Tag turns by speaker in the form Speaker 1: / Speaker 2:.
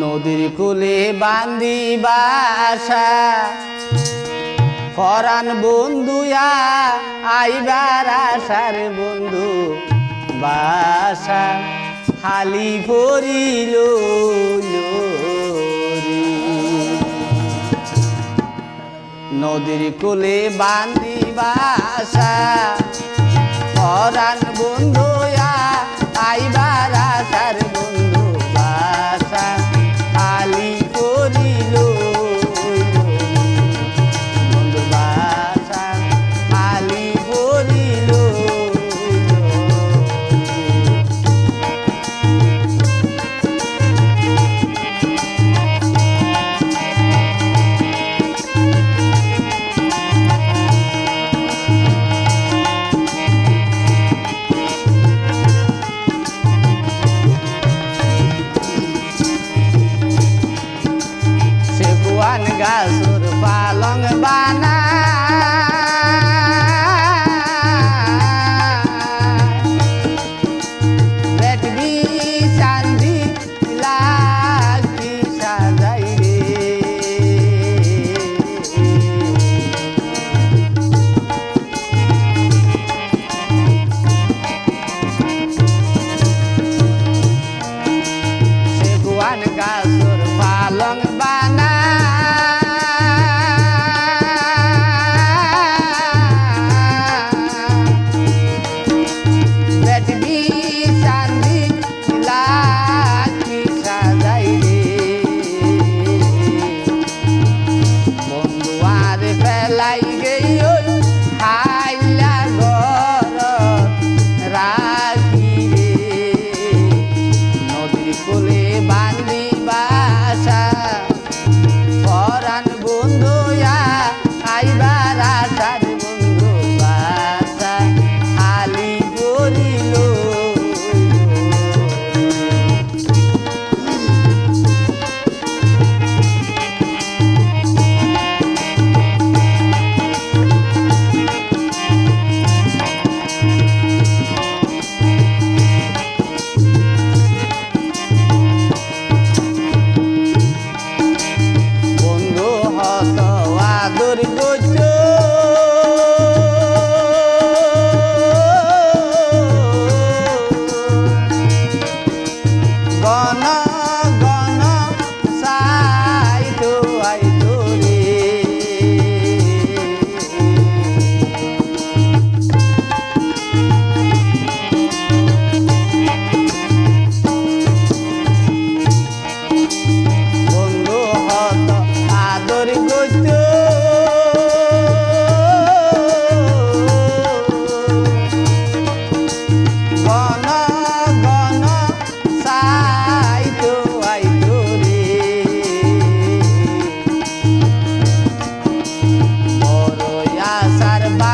Speaker 1: নদীর কুলে বান্দি বাসা, ফরান বন্ধুয়া আইবার আশার বন্ধু বাসা হালি পরিল নদীর কুলে বান্দি বাসা পরাণ বন্ধু। got sort of fire long and by. বেলাই গেও বানা Spotify.